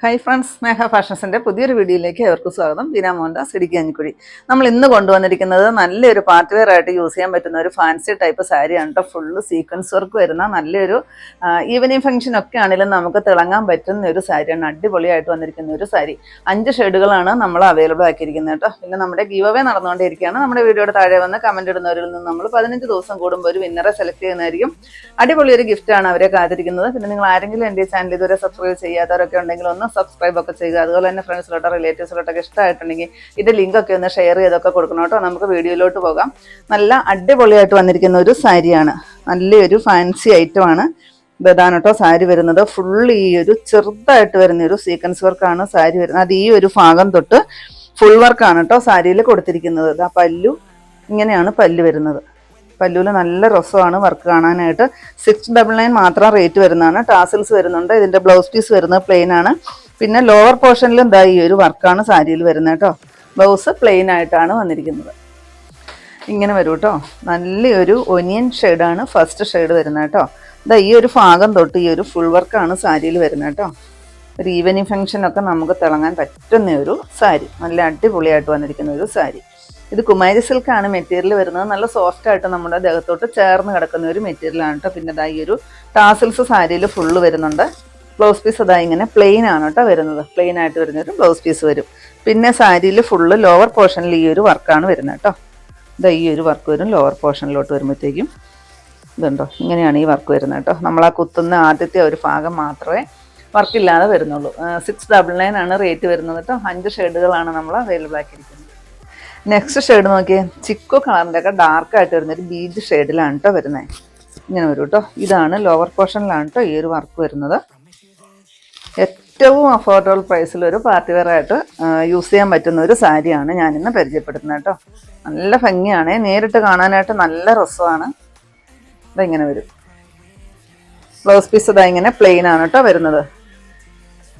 Hi friends സ്നേഹ ഫാഷൻസിന്റെ പുതിയൊരു വീഡിയോയിലേക്ക് അവർക്ക് സ്വാഗതം. ബീന മോഹൻദാസ് ഇടുക്കി അഞ്ഞിക്കുഴി. നമ്മൾ ഇന്ന് കൊണ്ടുവന്നിരിക്കുന്നത് നല്ലൊരു പാർട്ടി വെയർ ആയിട്ട് യൂസ് ചെയ്യാൻ പറ്റുന്ന ഒരു ഫാൻസി ടൈപ്പ് സാരിയാണ് കേട്ടോ. ഫുള്ള് സീക്വൻസ് വർക്ക് വരുന്ന നല്ലൊരു ഈവനിങ് ഫംഗ്ഷൻ ഒക്കെ ആണെങ്കിലും നമുക്ക് തിളങ്ങാൻ പറ്റുന്ന ഒരു സാരിയാണ്. അടിപൊളിയായിട്ട് വന്നിരിക്കുന്ന ഒരു സാരി. അഞ്ച് ഷെയ്ഡുകളാണ് നമ്മൾ അവൈലബിൾ ആക്കിയിരിക്കുന്നത് കേട്ടോ. പിന്നെ നമ്മുടെ ഗീവ് അവേ നടന്നുകൊണ്ടിരിക്കുകയാണ് നമ്മുടെ വീഡിയോയുടെ താഴെ വന്ന് കമന്റ് ഇടുന്നവരിൽ നിന്ന് നമ്മൾ പതിനഞ്ച് ദിവസം കൂടുമ്പോൾ ഒരു വിന്നറെ സെലക്ട് ചെയ്യുന്നതായിരിക്കും. അടിപൊളി ഒരു ഗിഫ്റ്റാണ് അവരെ കാത്തിരിക്കുന്നത്. പിന്നെ നിങ്ങൾ ആരെങ്കിലും എന്റെ ചാനൽ ഇതുവരെ സബ്സ്ക്രൈബ് ചെയ്യാത്തവരൊക്കെ ഉണ്ടെങ്കിൽ ഒന്ന് സബ്സ്ക്രൈബ് ഒക്കെ ചെയ്യുക. അതുപോലെ തന്നെ ഫ്രണ്ട്സിലോട്ടോ റിലേറ്റീവ്സിലോട്ടൊക്കെ ഇഷ്ടമായിട്ടുണ്ടെങ്കിൽ ഇത് ലിങ്ക് ഒക്കെ ഒന്ന് ഷെയർ ചെയ്തൊക്കെ കൊടുക്കണം കേട്ടോ. നമുക്ക് വീഡിയോയിലോട്ട് പോകാം. നല്ല അടിപൊളിയായിട്ട് വന്നിരിക്കുന്ന ഒരു സാരിയാണ്. നല്ലൊരു ഫാൻസി ഐറ്റമാണ് ഇതാണ് കേട്ടോ സാരി വരുന്നത്. ഫുൾ ഈ ഒരു ചെറുതായിട്ട് വരുന്ന ഒരു സീക്വൻസ് വർക്കാണ് സാരി വരുന്നത്. അത് ഈ ഒരു ഭാഗം തൊട്ട് ഫുൾ വർക്കാണ് കേട്ടോ സാരിയിൽ കൊടുത്തിരിക്കുന്നത്. ആ പല്ലു. ഇങ്ങനെയാണ് പല്ല് വരുന്നത്. പല്ലുവിൽ നല്ല രസമാണ് വർക്ക് കാണാനായിട്ട്. സിക്സ് ഡബിൾ നയൻ മാത്രം റേറ്റ് വരുന്നതാണ്. ടാസിൽസ് വരുന്നുണ്ട്. ഇതിന്റെ ബ്ലൗസ് പീസ് വരുന്നത് പ്ലെയിൻ ആണ്. പിന്നെ ലോവർ പോർഷനിലും എന്താ ഈ ഒരു വർക്കാണ് സാരിയിൽ വരുന്നത് കേട്ടോ. ബ്ലൗസ് പ്ലെയിൻ ആയിട്ടാണ് വന്നിരിക്കുന്നത്. ഇങ്ങനെ വരും കേട്ടോ. നല്ലൊരു ഒനിയൻ ഷെയ്ഡാണ് ഫസ്റ്റ് ഷെയ്ഡ് വരുന്നത് കേട്ടോ. ഇതാ ഈ ഒരു ഭാഗം തൊട്ട് ഈ ഒരു ഫുൾ വർക്കാണ് സാരിയിൽ വരുന്നത് കേട്ടോ. ഒരു ഈവനിങ് ഫംഗ്ഷനൊക്കെ നമുക്ക് തിളങ്ങാൻ പറ്റുന്ന ഒരു സാരി. നല്ല അടിപൊളിയായിട്ട് വന്നിരിക്കുന്ന ഒരു സാരി. ഇത് കുമാരി സിൽക്കാണ് മെറ്റീരിയൽ വരുന്നത്. നല്ല സോഫ്റ്റ് ആയിട്ട് നമ്മുടെ ദേഹത്തോട്ട് ചേർന്ന് കിടക്കുന്ന ഒരു മെറ്റീരിയലാണ് കേട്ടോ. പിന്നെ ഇതാ ഈ ഒരു ടാസിൽസ് സാരിയിൽ ഫുള്ള് വരുന്നുണ്ട്. ബ്ലൗസ് പീസ് അതാ ഇങ്ങനെ പ്ലെയിൻ ആണ് കേട്ടോ വരുന്നത്. പ്ലെയിൻ ആയിട്ട് വരുന്ന ഒരു ബ്ലൗസ് പീസ് വരും. പിന്നെ സാരിയിൽ ഫുള്ള് ലോവർ പോർഷനിൽ ഈ ഒരു വർക്കാണ് വരുന്നത് കേട്ടോ. ഇതാ ഈ ഒരു വർക്ക് വരും ലോവർ പോർഷനിലോട്ട് വരുമ്പോഴത്തേക്കും. ഇതുണ്ടോ? ഇങ്ങനെയാണ് ഈ വർക്ക് വരുന്നത് കേട്ടോ. നമ്മൾ ആ കുത്തുന്ന ആദ്യത്തെ ഒരു ഭാഗം മാത്രമേ വർക്കില്ലാതെ വരുന്നുള്ളൂ. സിക്സ് ഡബിൾ നയൻ ആണ് റേറ്റ് വരുന്നത് കേട്ടോ. അഞ്ച് ഷെയ്ഡുകളാണ് നമ്മൾ അവൈലബിൾ ആക്കിയിരിക്കുന്നത്. നെക്സ്റ്റ് ഷെയ്ഡ് നോക്കിയേ. ചിക്കോ കളറിന്റെ ഒക്കെ ഡാർക്കായിട്ട് വരുന്ന ഒരു ബീജ് ഷെയ്ഡിലാണ് കേട്ടോ വരുന്നത് ഇങ്ങനെ വരും കേട്ടോ ഇതാണ് ലോവർ പോർഷനിലാണ് കേട്ടോ ഈ ഒരു വർക്ക് വരുന്നത്. ഏറ്റവും അഫോർഡബിൾ പ്രൈസിൽ ഒരു പാർട്ടി വെയർ ആയിട്ട് യൂസ് ചെയ്യാൻ പറ്റുന്ന ഒരു സാരിയാണ് ഞാനിന്ന് പരിചയപ്പെടുത്തുന്നത് കേട്ടോ നല്ല ഭംഗിയാണ്. നേരിട്ട് കാണാനായിട്ട് നല്ല രസമാണ്. ഇതെങ്ങനെ വരും. ബ്ലൗസ് പീസ് ഇതാ ഇങ്ങനെ പ്ലെയിൻ ആണ് കേട്ടോ വരുന്നത്.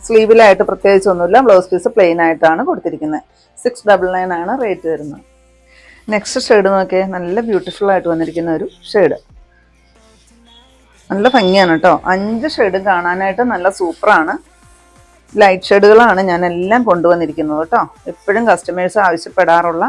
സ്ലീവിലായിട്ട് പ്രത്യേകിച്ച് ഒന്നുമില്ല ബ്ലൗസ് പീസ് പ്ലെയിൻ ആയിട്ടാണ് കൊടുത്തിരിക്കുന്നത്. സിക്സ് ഡബിൾ നയൻ ആണ് റേറ്റ് വരുന്നത്. നെക്സ്റ്റ് ഷെയ്ഡ് നോക്കിയാൽ നല്ല ബ്യൂട്ടിഫുൾ ആയിട്ട് വന്നിരിക്കുന്ന ഒരു ഷെയ്ഡ് നല്ല ഭംഗിയാണ് കേട്ടോ. അഞ്ച് ഷെയ്ഡും കാണാനായിട്ട് നല്ല സൂപ്പറാണ് ലൈറ്റ് ഷെയ്ഡുകളാണ് ഞാൻ എല്ലാം കൊണ്ടുവന്നിരിക്കുന്നത് കേട്ടോ. എപ്പോഴും കസ്റ്റമേഴ്സ് ആവശ്യപ്പെടാറുള്ള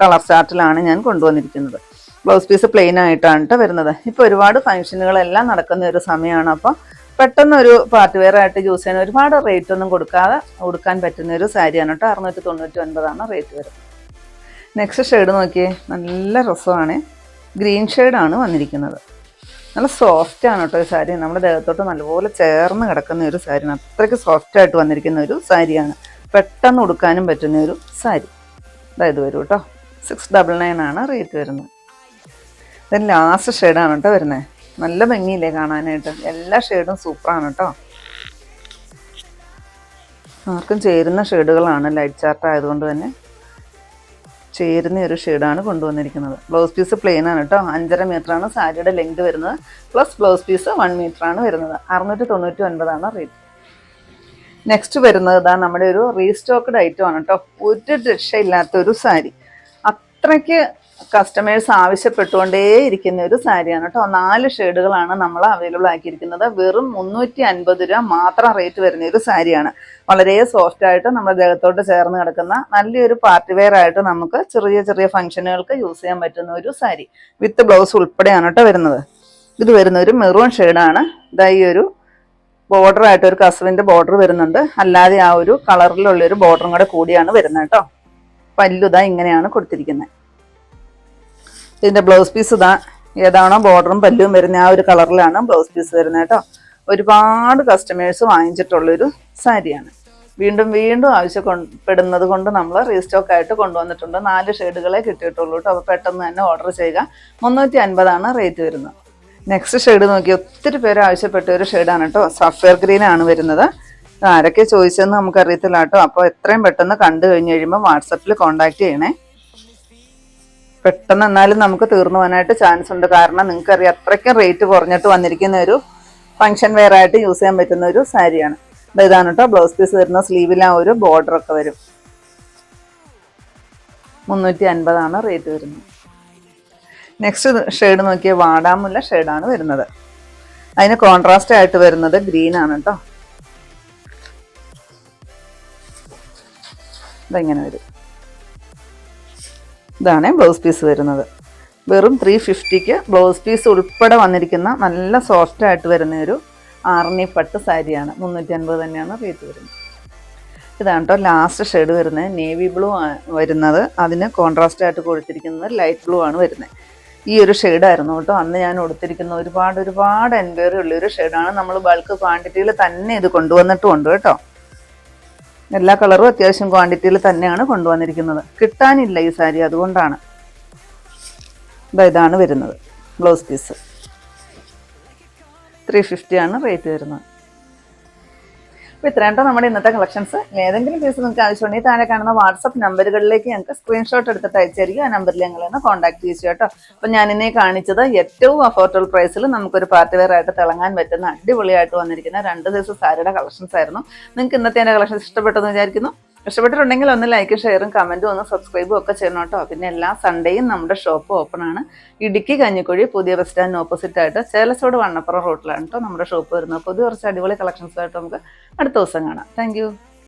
കളർ ചാർട്ടിലാണ് ഞാൻ കൊണ്ടുവന്നിരിക്കുന്നത്. ബ്ലൗസ് പീസ് പ്ലെയിൻ ആയിട്ടാണ് കേട്ടോ വരുന്നത്. ഇപ്പോൾ ഒരുപാട് ഫംഗ്ഷനുകളെല്ലാം നടക്കുന്ന ഒരു സമയമാണ്. അപ്പോൾ പെട്ടെന്ന് ഒരു പാർട്ടി വെയർ ആയിട്ട് യൂസ് ചെയ്യാൻ ഒരുപാട് റേറ്റ് ഒന്നും കൊടുക്കാതെ കൊടുക്കാൻ പറ്റുന്ന ഒരു സാരിയാണ് കേട്ടോ. അറുന്നൂറ്റി തൊണ്ണൂറ്റി ഒൻപതാണ് റേറ്റ് വരുന്നത്. നെക്സ്റ്റ് ഷെയ്ഡ് നോക്കിയേ. നല്ല രസമാണ്. ഗ്രീൻ ഷെയ്ഡാണ് വന്നിരിക്കുന്നത്. നല്ല സോഫ്റ്റ് ആണ് കേട്ടോ ഈ സാരി നമ്മുടെ ദേഹത്തോട്ട് നല്ലപോലെ ചേർന്ന് കിടക്കുന്ന ഒരു സാരിയാണ് അത്രയ്ക്ക് സോഫ്റ്റ് ആയിട്ട് വന്നിരിക്കുന്ന ഒരു സാരിയാണ് പെട്ടെന്ന് ഉടുക്കാനും പറ്റുന്ന ഒരു സാരി അതായത് വരും കേട്ടോ. സിക്സ് ഡബിൾ നയൻ ആണ് റേറ്റ് വരുന്നത്. ഇത് ലാസ്റ്റ് ഷെയ്ഡാണ് കേട്ടോ വരുന്നത്. നല്ല ഭംഗിയില്ലേ കാണാനായിട്ട്. എല്ലാ ഷെയ്ഡും സൂപ്പറാണ് കേട്ടോ ആർക്കും ചേരുന്ന ഷെയ്ഡുകളാണ് ലൈറ്റ് ചാർട്ട് ആയതുകൊണ്ട് തന്നെ ചേരുന്ന ഒരു ഷെയ്ഡാണ് കൊണ്ടുവന്നിരിക്കുന്നത്. ബ്ലൗസ് പീസ് പ്ലെയിൻ ആണ് കേട്ടോ അഞ്ചര ആണ് സാരിയുടെ ലെങ്ത് വരുന്നത്. പ്ലസ് ബ്ലൗസ് പീസ് വൺ ആണ് വരുന്നത്. അറുന്നൂറ്റി തൊണ്ണൂറ്റി ഒൻപതാണ് റേറ്റ് നെക്സ്റ്റ് വരുന്നത് ഇതാ നമ്മുടെ ഒരു റീസ്റ്റോക്ക്ഡ് ഐറ്റം ആണ് കേട്ടോ ഒരു രക്ഷയില്ലാത്ത ഒരു സാരി. അത്രയ്ക്ക് കസ്റ്റമേഴ്സ് ആവശ്യപ്പെട്ടുകൊണ്ടേ ഇരിക്കുന്ന ഒരു സാരിയാണ് കേട്ടോ. നാല് ഷെയ്ഡുകളാണ് നമ്മൾ അവൈലബിൾ ആക്കിയിരിക്കുന്നത്. വെറും മുന്നൂറ്റി അൻപത് രൂപ മാത്രം റേറ്റ് വരുന്ന ഒരു സാരിയാണ്. വളരെ സോഫ്റ്റ് ആയിട്ട് നമ്മുടെ ദേഹത്തോട്ട് ചേർന്ന് കിടക്കുന്ന നല്ലൊരു പാർട്ടി വെയർ ആയിട്ട് നമുക്ക് ചെറിയ ചെറിയ ഫംഗ്ഷനുകൾക്ക് യൂസ് ചെയ്യാൻ പറ്റുന്ന ഒരു സാരി. വിത്ത് ബ്ലൗസ് ഉൾപ്പെടെയാണ് കേട്ടോ വരുന്നത്. ഇത് വരുന്ന ഒരു മെറൂൺ ഷെയ്ഡാണ്. ഇതാ ഈ ഒരു ബോർഡർ ആയിട്ട് ഒരു കസവിന്റെ ബോർഡർ വരുന്നുണ്ട്. അല്ലാതെ ആ ഒരു കളറിലുള്ള ഒരു ബോർഡറും കൂടെ കൂടിയാണ് വരുന്നത് കേട്ടോ. പല്ലുത ഇങ്ങനെയാണ് കൊടുത്തിരിക്കുന്നത്. ഇതിന്റെ ബ്ലൗസ് പീസ് ഇതാ. ഏതാണോ ബോർഡറും പല്ലും വരുന്ന ആ ഒരു കളറിലാണ് ബ്ലൗസ് പീസ് വരുന്നത് കേട്ടോ. ഒരുപാട് കസ്റ്റമേഴ്സ് വാങ്ങിച്ചിട്ടുള്ളൊരു സാരിയാണ്. വീണ്ടും വീണ്ടും ആവശ്യപ്പെടുന്നത് കൊണ്ട് നമ്മൾ റീസ്റ്റോക്ക് ആയിട്ട് കൊണ്ടുവന്നിട്ടുണ്ട്. നാല് ഷെയ്ഡുകളെ കിട്ടിയിട്ടുള്ളൂ കേട്ടോ. അപ്പോൾ പെട്ടെന്ന് തന്നെ ഓർഡർ ചെയ്യുക. മുന്നൂറ്റി അൻപതാണ് റേറ്റ് വരുന്നത്. നെക്സ്റ്റ് ഷെയ്ഡ് നോക്കി ഒത്തിരി പേര് ആവശ്യപ്പെട്ട ഒരു ഷെയ്ഡാണ് കേട്ടോ. സഫയർ ഗ്രീൻ ആണ് വരുന്നത്. ആരൊക്കെ ചോദിച്ചതെന്ന് നമുക്കറിയത്തില്ല കേട്ടോ. അപ്പോൾ എത്രയും പെട്ടെന്ന് കണ്ടു കഴിഞ്ഞ് കഴിയുമ്പോൾ വാട്സപ്പിൽ കോൺടാക്ട് ചെയ്യണേ. പെട്ടെന്ന് എന്നാലും നമുക്ക് തീർന്നു പോകാനായിട്ട് ചാൻസ് ഉണ്ട്. കാരണം നിങ്ങൾക്ക് നിങ്ങൾക്കറിയാം അത്രയ്ക്കും റേറ്റ് കുറഞ്ഞിട്ട് വന്നിരിക്കുന്ന ഒരു ഫംഗ്ഷൻ വെയർ ആയിട്ട് യൂസ് ചെയ്യാൻ പറ്റുന്ന ഒരു സാരിയാണ് അപ്പോൾ ഇതാണ് കേട്ടോ ബ്ലൗസ് പീസ് വരുന്ന സ്ലീവിൽ ആ ഒരു ബോർഡർ ഒക്കെ വരും. മുന്നൂറ്റി അൻപതാണ് റേറ്റ് വരുന്നത്. നെക്സ്റ്റ് ഷെയ്ഡ് നോക്കിയ വാടാമുല്ല ഷെയ്ഡാണ് വരുന്നത്. അതിന് കോൺട്രാസ്റ്റ് ആയിട്ട് വരുന്നത് ഗ്രീൻ ആണ് കേട്ടോ ഇതെങ്ങനെ വരും. ഇതാണ് ബ്ലൗസ് പീസ് വരുന്നത്. വെറും ത്രീ ഫിഫ്റ്റിക്ക് ബ്ലൗസ് പീസ് ഉൾപ്പെടെ വന്നിരിക്കുന്ന നല്ല സോഫ്റ്റ് ആയിട്ട് വരുന്ന ഒരു ആർണി പട്ട് സാരിയാണ്. മുന്നൂറ്റി അൻപത് തന്നെയാണ് റേറ്റ് വരുന്നത്. ഇതാണ് കേട്ടോ ലാസ്റ്റ് ഷെയ്ഡ് വരുന്നത്. നേവി ബ്ലൂ വരുന്നത്. അതിന് കോൺട്രാസ്റ്റ് ആയിട്ട് കൊടുത്തിരിക്കുന്നത് ലൈറ്റ് ബ്ലൂ ആണ് വരുന്നത്. ഈ ഒരു ഷെയ്ഡായിരുന്നു കേട്ടോ അന്ന് ഞാൻ കൊടുത്തിരിക്കുന്ന ഒരുപാട് ഒരുപാട് എൻക്വയറി ഉള്ളൊരു ഷെയ്ഡാണ് നമ്മൾ ബൾക്ക് ക്വാണ്ടിറ്റിയിൽ തന്നെ ഇത് കൊണ്ടുവന്നിട്ടുമുണ്ട് കേട്ടോ എല്ലാ കളറും അത്യാവശ്യം ക്വാണ്ടിറ്റിയിൽ തന്നെയാണ് കൊണ്ടുവന്നിരിക്കുന്നത്. കിട്ടാനില്ല ഈ സാരി അതുകൊണ്ടാണ്. ഇതാ ഇതാണ് വരുന്നത് ബ്ലൗസ് പീസ്. ത്രീ ഫിഫ്റ്റിയാണ് റേറ്റ് വരുന്നത്. അപ്പോൾ ഇത്രയും കേട്ടോ നമ്മുടെ ഇന്നത്തെ കളക്ഷൻസ് ഏതെങ്കിലും പീസ് നിങ്ങൾക്ക് ആവശ്യമുണ്ടെങ്കിൽ താഴെ കാണുന്ന വാട്സപ്പ് നമ്പറുകളിലേക്ക് ഞങ്ങൾക്ക് സ്ക്രീൻഷോട്ട് എടുത്തിട്ട് അയച്ചായിരിക്കും ആ നമ്പറിൽ ഞങ്ങൾ ഒന്ന് കോൺടാക്ട് ചെയ്യിച്ചു കേട്ടോ. അപ്പോൾ ഞാൻ ഇന്നേ കാണിച്ചത് ഏറ്റവും അഫോർഡബിൾ പ്രൈസിൽ നമുക്കൊരു പാർട്ടി വെയർ ആയിട്ട് തിളങ്ങാൻ പറ്റുന്ന അടിപൊളിയായിട്ട് വന്നിരിക്കുന്ന രണ്ട് ദിവസം സാരിയുടെ കളക്ഷൻസ് ആയിരുന്നു. നിങ്ങൾക്ക് ഇന്നത്തെ എന്റെ കളക്ഷൻസ് ഇഷ്ടപ്പെട്ടെന്ന് വിചാരിക്കുന്നു. ഇഷ്ടപ്പെട്ടിട്ടുണ്ടെങ്കിൽ ഒന്ന് ലൈക്ക് ഷെയറും കമന്റും ഒന്ന് സബ്സ്ക്രൈബും ഒക്കെ ചെയ്യണം കേട്ടോ. പിന്നെ എല്ലാ സൺഡേയും നമ്മുടെ ഷോപ്പ് ഓപ്പൺ ആണ്. ഇടുക്കി കഞ്ഞിക്കുഴി പുതിയ ബസ് സ്റ്റാൻഡിന് ഓപ്പോസിറ്റ് ആയിട്ട് ചേലച്ചോട് വണ്ണപ്പുറം റോട്ടിലാണ് കേട്ടോ നമ്മുടെ ഷോപ്പ് വരുന്നത്. പുതിയ കുറച്ച് അടിപൊളി കളക്ഷൻസ് ആയിട്ട് നമുക്ക് അടുത്ത ദിവസം കാണാം. താങ്ക്